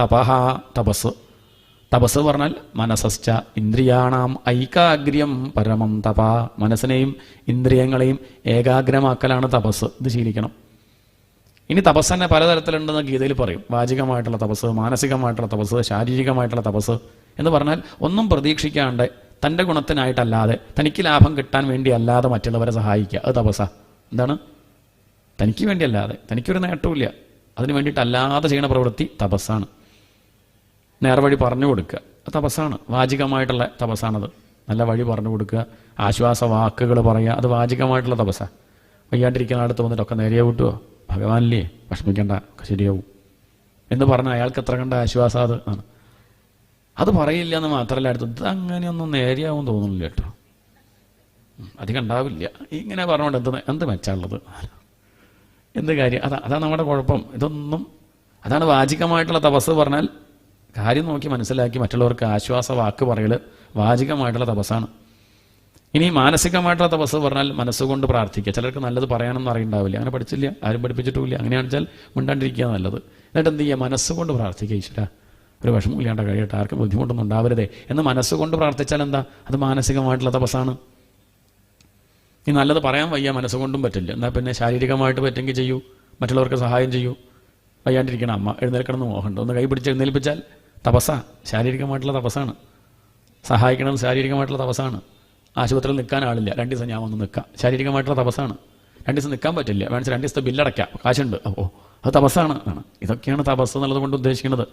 തപഹ തപസ്. തപസ് പറഞ്ഞാൽ മനസ്സശ്ച ഇന്ദ്രിയാണാം ഐകാഗ്ര്യം പരമം തപ. മനസ്സിനെയും ഇന്ദ്രിയങ്ങളെയും ഏകാഗ്രമാക്കലാണ് തപസ്. ഇത് ശീലിക്കണം. ഇനി തപസ് തന്നെ പലതരത്തിലുണ്ടെന്ന് ഗീതയിൽ പറയും. വാചികമായിട്ടുള്ള തപസ് മാനസികമായിട്ടുള്ള തപസ് ശാരീരികമായിട്ടുള്ള തപസ് എന്ന് പറഞ്ഞാൽ ഒന്നും പ്രതീക്ഷിക്കാണ്ട് തന്റെ ഗുണത്തിനായിട്ടല്ലാതെ തനിക്ക് ലാഭം കിട്ടാൻ വേണ്ടി അല്ലാതെ മറ്റുള്ളവരെ സഹായിക്കുക. അത് തപസ. എന്താണ്? തനിക്ക് വേണ്ടിയല്ലാതെ തനിക്കൊരു നേട്ടമില്ല അതിന് വേണ്ടിയിട്ടല്ലാതെ ചെയ്യുന്ന പ്രവൃത്തി തപസ്സാണ്. നേർവഴി പറഞ്ഞു കൊടുക്കുക. തപസ്സാണ്. വാചികമായിട്ടുള്ള തപസ്സാണത്. നല്ല വഴി പറഞ്ഞു കൊടുക്കുക. ആശ്വാസ വാക്കുകൾ പറയുക. അത് വാചികമായിട്ടുള്ള തപസ്സാണ് വയ്യാണ്ടിരിക്കുന്ന അടുത്ത് വന്നിട്ടൊക്കെ നേരെയാ വിട്ടുവോ ഭഗവാനില്ലേ? വിഷമിക്കേണ്ട. ഒക്കെ ശരിയാവും. എന്ന് പറഞ്ഞാൽ അയാൾക്ക് എത്ര കണ്ട ആശ്വാസം അത് ആണ്. അത് പറയില്ല എന്ന് മാത്രമല്ല അടുത്ത് ഇത് അങ്ങനെയൊന്നും നേരെയാവും തോന്നുന്നില്ല കേട്ടോ. അധികം ഉണ്ടാവില്ല. ഇങ്ങനെ പറഞ്ഞുകൊണ്ട് എന്ത് എന്ത് മെച്ചാനുള്ളത് എന്ത് കാര്യം? അതാ അതാണ് നമ്മുടെ കുഴപ്പം. ഇതൊന്നും അതാണ് വാചികമായിട്ടുള്ള തപസ് പറഞ്ഞാൽ കാര്യം നോക്കി മനസ്സിലാക്കി മറ്റുള്ളവർക്ക് ആശ്വാസ വാക്ക് പറയൽ വാചികമായിട്ടുള്ള തപസ്സാണ്. ഇനി മാനസികമായിട്ടുള്ള തപസ് പറഞ്ഞാൽ മനസ്സുകൊണ്ട് പ്രാർത്ഥിക്കുക. ചിലർക്ക് നല്ലത് പറയാനൊന്നും അറിയണ്ടാവില്ല. അങ്ങനെ പഠിച്ചില്ല ആരും പഠിപ്പിച്ചിട്ടുമില്ല. അങ്ങനെയാണെന്ന് വെച്ചാൽ മിണ്ടാണ്ടിരിക്കുക നല്ലത്. എന്നിട്ട് എന്ത് ചെയ്യുക? മനസ്സുകൊണ്ട് പ്രാർത്ഥിക്കുക ഈശ്വര. ഒരു വിഷമമില്ലാണ്ട് കഴിയട്ടെ. ആർക്കും ബുദ്ധിമുട്ടൊന്നും ഉണ്ടാവരുതേ എന്ന് മനസ്സുകൊണ്ട് പ്രാർത്ഥിച്ചാൽ എന്താ? അത് മാനസികമായിട്ടുള്ള തപസ്സാണ്. ഈ നല്ലത് പറയാൻ വയ്യ മനസ്സുകൊണ്ടും പറ്റില്ല. എന്നാൽ പിന്നെ ശാരീരികമായിട്ട് പറ്റുമെങ്കിൽ ചെയ്യൂ. മറ്റുള്ളവർക്ക് സഹായം ചെയ്യൂ. വയ്യാണ്ടിരിക്കണം. അമ്മ എഴുന്നേൽക്കണം എന്ന് മോഹമുണ്ട്. ഒന്ന് കൈ പിടിച്ച് എഴുന്നേൽപ്പിച്ചാൽ തപസ്സാ. ശാരീരികമായിട്ടുള്ള തപസ്സാണ്. സഹായിക്കണം ശാരീരികമായിട്ടുള്ള തപസ്സാണ്. ആശുപത്രിയിൽ നിൽക്കാൻ ആളില്ല. രണ്ട് ദിവസം ഞാൻ വന്ന് നിൽക്കാം. ശാരീരികമായിട്ടുള്ള തപസ്സാണ്. രണ്ട് ദിവസം നിൽക്കാൻ പറ്റില്ല. വേണമെങ്കിൽ രണ്ട് ദിവസത്തെ ബില്ലടയ്ക്കാം. കാശുണ്ട്. അപ്പോൾ അത് തപസ്സാണ്. ആണ്. ഇതൊക്കെയാണ് തപസ് എന്നുള്ളത് കൊണ്ട് ഉദ്ദേശിക്കുന്നത്.